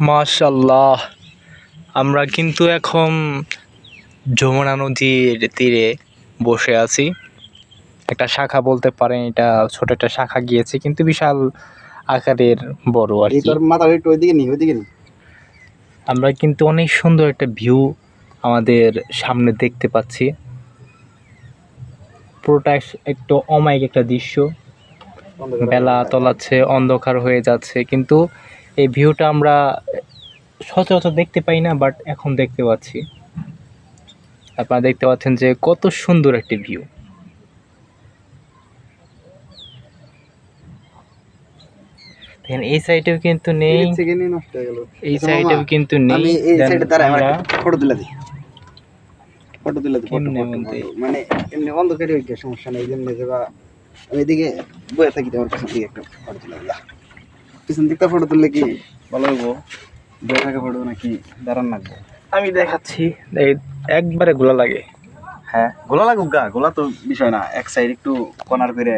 মাশাল্লাহ। আমরা কিন্তু এখন যমুনা নদীর তীরে বসে আছি। একটা শাখা বলতে পারেন এটা ছোট একটা শাখা গিয়েছে কিন্তু বিশাল আকারের বড় আর কি। তোর মাথা একটু ওইদিকে নি ওইদিকে নি আমরা কিন্তু অনেক সুন্দর একটা ভিউ আমাদের সামনে দেখতে পাচ্ছি। পুরোটা একটু অমায়িক একটা দৃশ্য। বেলা তলাচ্ছে অন্ধকার হয়ে যাচ্ছে কিন্তু এই ভিউটা আমরা সচরাচর দেখতে পাই না বাট এখন দেখতে পাচ্ছি। আপনারা দেখতে পাচ্ছেন যে কত সুন্দর একটি ভিউ দেখেন এই সাইডেও কিন্তু নেই। এই সাইডেও কিন্তু নেই। আমি এই Then সাইডে দাঁড়াই আমরা ফটো তুলে দিই। ফটো তুলে দিই কেমনে photo, photo, বলতে? photo। মানে এমনি অন্ধকারে সমস্যা নেই যেমনি যে আমি এদিকে বয়ে থাকি তোমার পিছন দিকে একটা ফটো তুলে দিলা পিছন দিকটা ফটো তুললে কি ভালো হইব? দেখাকে থাকা ফটো নাকি দাঁড়ান লাগবে? আমি দেখাচ্ছি দেখ একবারে গোলা লাগে। হ্যাঁ গোলা লাগুক গা গোলা তো বিষয় না এক সাইড একটু কর্নার করে